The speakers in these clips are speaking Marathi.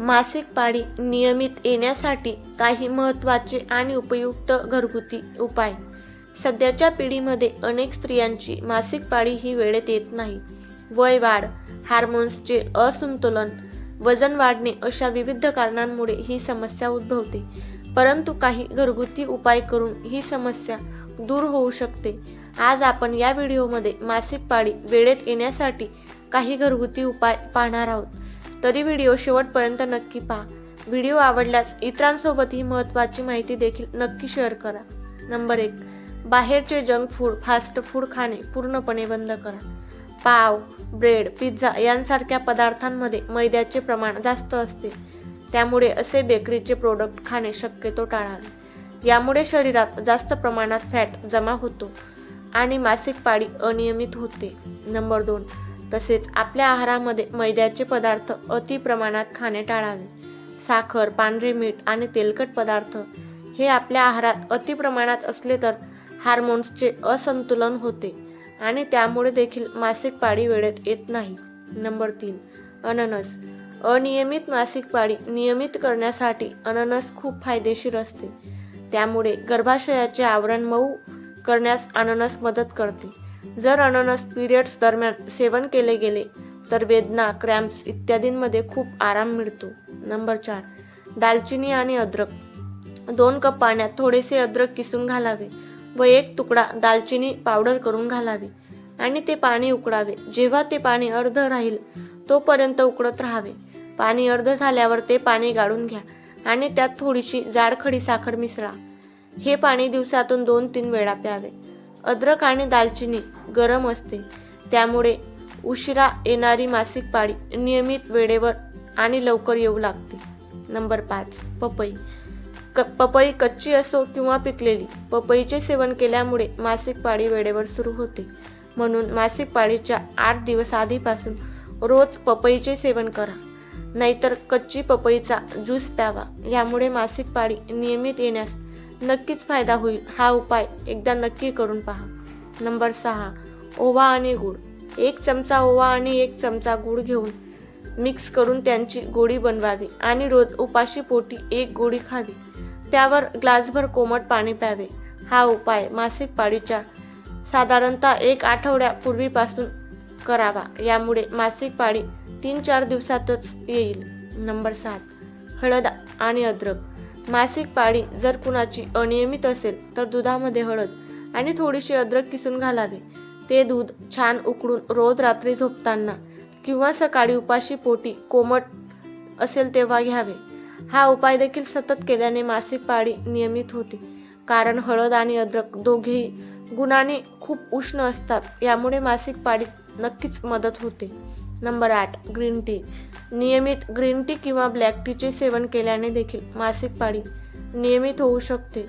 मासिक पाळी नियमित येण्यासाठी काही महत्त्वाचे आणि उपयुक्त घरगुती उपाय. सध्याच्या पिढीमध्ये अनेक स्त्रियांची मासिक पाळी ही वेळेत येत नाही. वय वाढ हार्मोन्सचे असंतुलन वजन वाढणे अशा विविध कारणांमुळे ही समस्या उद्भवते. परंतु काही घरगुती उपाय करून ही समस्या दूर होऊ शकते. आज आपण या व्हिडिओमध्ये मासिक पाळी वेळेत येण्यासाठी काही घरगुती उपाय पाहणार आहोत. तरी व्हिडिओ शेवटपर्यंत नक्की पहा. व्हिडिओ आवडल्यास इतरांसोबत ही महत्त्वाची माहिती देखील नक्की शेअर करा. नंबर एक बाहेरचे जंक फूड फास्ट फूड खाणे पूर्णपणे बंद करा. पाव ब्रेड पिझ्झा यांसारख्या पदार्थांमध्ये मैद्याचे प्रमाण जास्त असते. त्यामुळे असे बेकरीचे प्रोडक्ट खाणे शक्यतो टाळावे यामुळे शरीरात जास्त प्रमाणात फॅट जमा होतो आणि मासिक पाळी अनियमित होते. नंबर दोन तसेच आपल्या आहारामध्ये मैद्याचे पदार्थ अति प्रमाणात खाणे टाळावे. साखर पांढरे मीठ आणि तेलकट पदार्थ हे आपल्या आहारात अति प्रमाणात असले तर हार्मोन्सचे असंतुलन होते आणि त्यामुळे देखील मासिक पाळी वेळेत येत नाही. नंबर तीन अननस. अनियमित मासिक पाळी नियमित करण्यासाठी अननस खूप फायदेशीर असते. त्यामुळे गर्भाशयाचे आवरण मऊ करण्यास अननस मदत करते. जर अननस पिरियड्स दरम्यान सेवन केले गेले तर वेदना क्रॅम्प्स इत्यादींमध्ये खूप आराम मिळतो. नंबर चार दालचिनी आणि अद्रक. दोन कप पाण्यात थोडेसे अद्रक किसून घालावे व एक तुकडा दालचिनी पावडर करून घालावी आणि ते पाणी उकडावे जेव्हा ते पाणी अर्ध राहील तोपर्यंत उकडत राहावे. पाणी अर्ध झाल्यावर ते पाणी गाळून घ्या आणि त्यात थोडीशी जाडखडी साखर मिसळा. हे पाणी दिवसातून दोन तीन वेळा प्यावे. अद्रक आणि दालचिनी गरम असते. त्यामुळे उशिरा येणारी मासिक पाळी नियमित वेळेवर आणि लवकर येऊ लागते. नंबर पाच पपई. क पपई कच्ची असो किंवा पिकलेली पपईचे सेवन केल्यामुळे मासिक पाळी वेळेवर सुरू होते. म्हणून मासिक पाळीच्या आठ दिवस आधीपासून रोज पपईचे सेवन करा. नाहीतर कच्ची पपईचा ज्यूस प्यावा. यामुळे मासिक पाळी नियमित येण्यास नक्कीच फायदा होईल. हा उपाय एकदा नक्की करून पहा. नंबर सहा ओवा आणि गूळ. एक चमचा ओवा आणि एक चमचा गूळ घेऊन मिक्स करून त्यांची गोळी बनवावी आणि रोज उपाशी पोटी एक गोळी खावी. त्यावर ग्लासभर कोमट पाणी प्यावे. हा उपाय मासिक पाळीच्या साधारणतः एक आठवड्यापूर्वीपासून करावा. यामुळे मासिक पाळी तीन चार दिवसातच येईल. नंबर सात हळद आणि अद्रक. मासिक पाळी जर कुणाची अनियमित असेल तर दुधामध्ये हळद आणि थोडीशी अद्रक किसून घालावे. ते दूध छान उकळून रोज रात्री झोपताना किंवा सकाळी उपाशी पोटी कोमट असेल तेव्हा घ्यावे. हा उपाय देखील सतत केल्याने मासिक पाळी नियमित होते. कारण हळद आणि अद्रक दोघेही गुणाने खूप उष्ण असतात यामुळे मासिक पाळीत नक्कीच मदत होते. नंबर आठ ग्रीन टी. नियमित ग्रीन टी किंवा ब्लॅक टीचे सेवन केल्याने देखील मासिक पाळी नियमित होऊ शकते.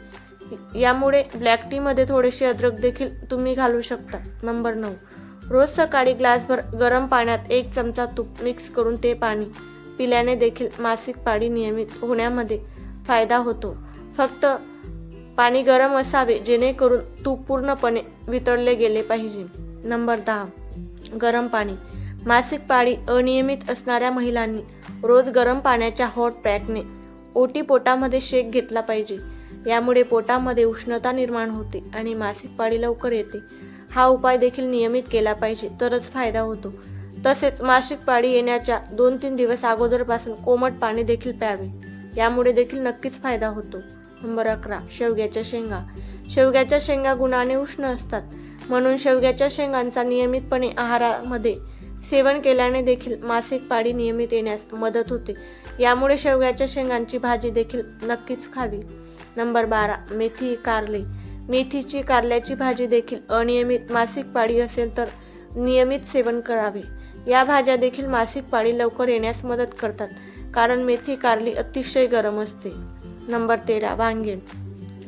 यामुळे ब्लॅक टीमध्ये थोडेसे अद्रक देखील तुम्ही घालू शकता. नंबर नऊ रोज सकाळी ग्लासभर गरम पाण्यात एक चमचा तूप मिक्स करून ते पाणी पिल्याने देखील मासिक पाळी नियमित होण्यामध्ये फायदा होतो. फक्त पाणी गरम असावे जेणेकरून तूप पूर्णपणे वितळले गेले पाहिजे. नंबर दहा गरम पाणी. मासिक पाळी अनियमित असणाऱ्या महिलांनी रोज गरम पाण्याच्या हॉट पॅकने ओटी पोटामध्ये शेक घेतला पाहिजे. यामुळे पोटामध्ये उष्णता निर्माण होते आणि मासिक पाळी लवकर येते. हा उपाय देखील नियमित केला पाहिजे तरच फायदा होतो. तसेच मासिक पाळी येण्याच्या दोन तीन दिवस अगोदरपासून कोमट पाणी देखील प्यावे. यामुळे देखील नक्कीच फायदा होतो. नंबर अकरा शेवग्याच्या शेंगा. शेवग्याच्या शेंगा गुणाने उष्ण असतात. म्हणून शेवग्याच्या शेंगांचा नियमितपणे आहारामध्ये सेवन केल्याने देखील मासिक पाळी नियमित येण्यास मदत होते. यामुळे शेवग्याच्या शेंगांची भाजी देखील नक्कीच खावी. नंबर बारा मेथी कारले. मेथीची कारल्याची भाजी देखील अनियमित मासिक पाळी असेल तर नियमित सेवन करावे. या भाज्या देखील मासिक पाळी लवकर येण्यास मदत करतात कारण मेथी कारली अतिशय गरम असते. नंबर तेरा वांगे.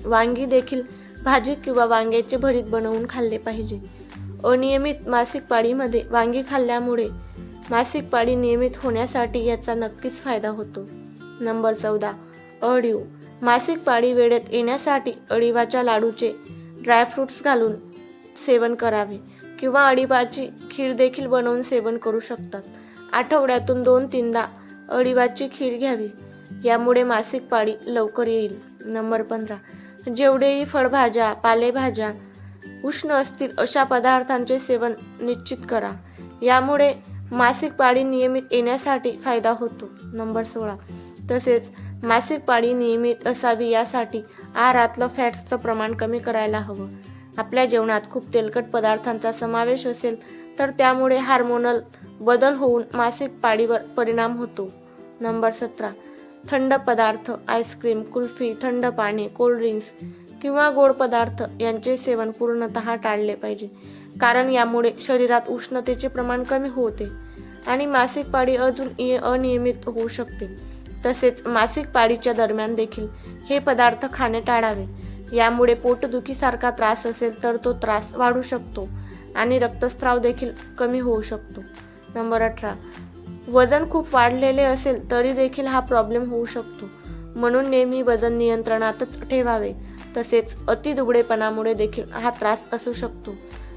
वांगी देखील भाजी किंवा वांग्याचे भरीत बनवून खाल्ले पाहिजे. अनियमित मासिक पाळीमध्ये वांगी खाल्ल्यामुळे मासिक पाळी नियमित होण्यासाठी याचा नक्कीच फायदा होतो. नंबर चौदा. अळीव. मासिक पाळी वेळेत येण्यासाठी अळीवाच्या लाडूचे ड्रायफ्रुट्स घालून सेवन करावे किंवा अळीवाची खीर देखील बनवून सेवन करू शकतात. आठवड्यातून दोन तीनदा अळीवाची खीर घ्यावी. यामुळे मासिक पाळी लवकर येईल. नंबर पंधरा. जेवढेही फळभाज्या पालेभाज्या उष्ण असतील अशा पदार्थांचे सेवन निश्चित करा. यामुळे मासिक पाळी नियमित येण्यासाठी फायदा होतो. नंबर सोळा. तसेच मासिक पाळी नियमित असावी यासाठी आहारातलं फॅट्सचं प्रमाण कमी करायला हवं. आपल्या जेवणात खूप तेलकट पदार्थांचा समावेश असेल तर त्यामुळे हार्मोनल बदल होऊन मासिक पाळीवर परिणाम होतो. नंबर सतरा. थंड पदार्थ आईस्क्रीम कुल्फी थंड पाणी कोल्ड्रिंक्स किंवा गोड पदार्थ यांचे सेवन पूर्णतः टाळले पाहिजे. कारण यामुळे शरीरात उष्णतेचे प्रमाण कमी होते आणि मासिक पाळी अजून अनियमित होऊ शकते. तसेच मासिक पाळीच्या दरम्यान देखील हे पदार्थ खाणे टाळावे. यामुळे पोटदुखीसारखा त्रास असेल तर तो त्रास वाढू शकतो आणि रक्तस्राव देखील कमी होऊ शकतो. नंबर अठरा. वजन खूप वाढलेले असेल तरी देखील हा प्रॉब्लेम होऊ शकतो. म्हणून नेहमी वजन नियंत्रणातच ठेवावे. तसेच अति दुबळेपणामुळे देखील हा त्रास असू शकतो.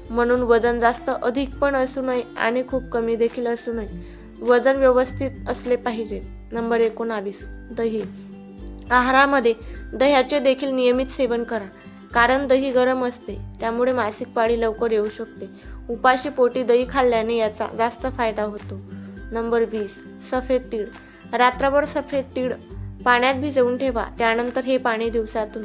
म्हणून वजन जास्त अधिक पण असू नये आणि खूप कमी देखील असू नये. वजन व्यवस्थित असले पाहिजे. नंबर एकोणावीस. दही. आहारामध्ये दह्याचे देखील नियमित सेवन करा. कारण दही गरम असते. त्यामुळे मासिक पाळी लवकर येऊ शकते. उपाशी पोटी दही खाल्ल्याने याचा जास्त फायदा होतो. नंबर वीस. सफेद तीळ. रात्रभर सफेद तीळ पाण्यात भिजवून ठेवा. त्यानंतर हे पाणी दिवसातून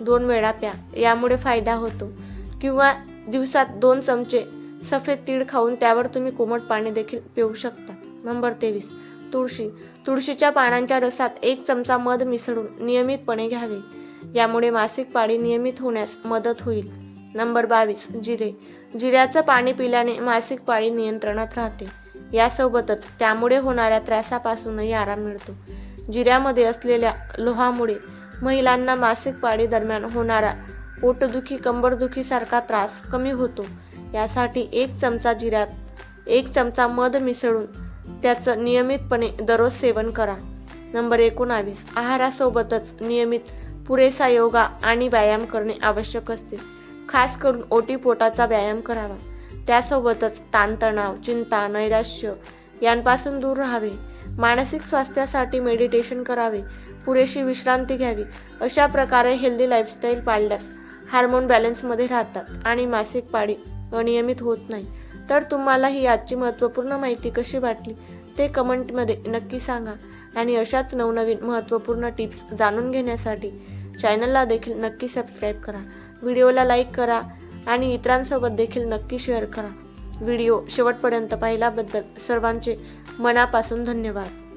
दोन वेळा प्या. यामुळे फायदा होतो. किंवा दिवसात दोन चमचे सफेद तीळ खाऊन त्यावर तुम्ही कोमट पाणी देखील पिऊ शकता. नंबर तेवीस. तुळशी. तुळशीच्या पानांच्या रसात एक चमचा मध मिसळून नियमितपणे घ्यावे. यामुळे मासिक पाळी नियमित होण्यास मदत होईल. नंबर बावीस. जिरे. जिऱ्याचं पाणी पिल्याने मासिक पाळी नियंत्रणात राहते. यासोबतच त्यामुळे होणाऱ्या त्रासापासूनही आराम मिळतो. जिऱ्यामध्ये असलेल्या लोहामुळे महिलांना मासिक पाळी दरम्यान होणारा पोटदुखी कंबरदुखीसारखा त्रास कमी होतो. यासाठी एक चमचा जिऱ्यात एक चमचा मध मिसळून त्याचं नियमितपणे दररोज सेवन करा. नंबर एकोणावीस. आहारासोबतच नियमित पुरेसा योगा आणि व्यायाम करणे आवश्यक असते. खास करून ओटीपोटाचा व्यायाम करावा. त्यासोबतच ताणतणाव चिंता नैराश्य यांपासून दूर राहावे. मानसिक स्वास्थ्यासाठी मेडिटेशन करावे. पुरेशी विश्रांती घ्यावी. अशा प्रकारे हेल्दी लाईफस्टाईल पाळल्यास हार्मोन बॅलन्समध्ये राहतात आणि मासिक पाळी अनियमित होत नाही. तर तुम्हाला ही आजची महत्त्वपूर्ण माहिती कशी वाटली ते कमेंटमध्ये नक्की सांगा. आणि अशाच नवनवीन महत्त्वपूर्ण टिप्स जाणून घेण्यासाठी चॅनलला देखील नक्की सबस्क्राईब करा. व्हिडिओला लाईक करा आणि इतरांसोबत देखील नक्की शेअर करा. व्हिडिओ शेवटपर्यंत पाहिल्याबद्दल सर्वांचे मनापासून धन्यवाद.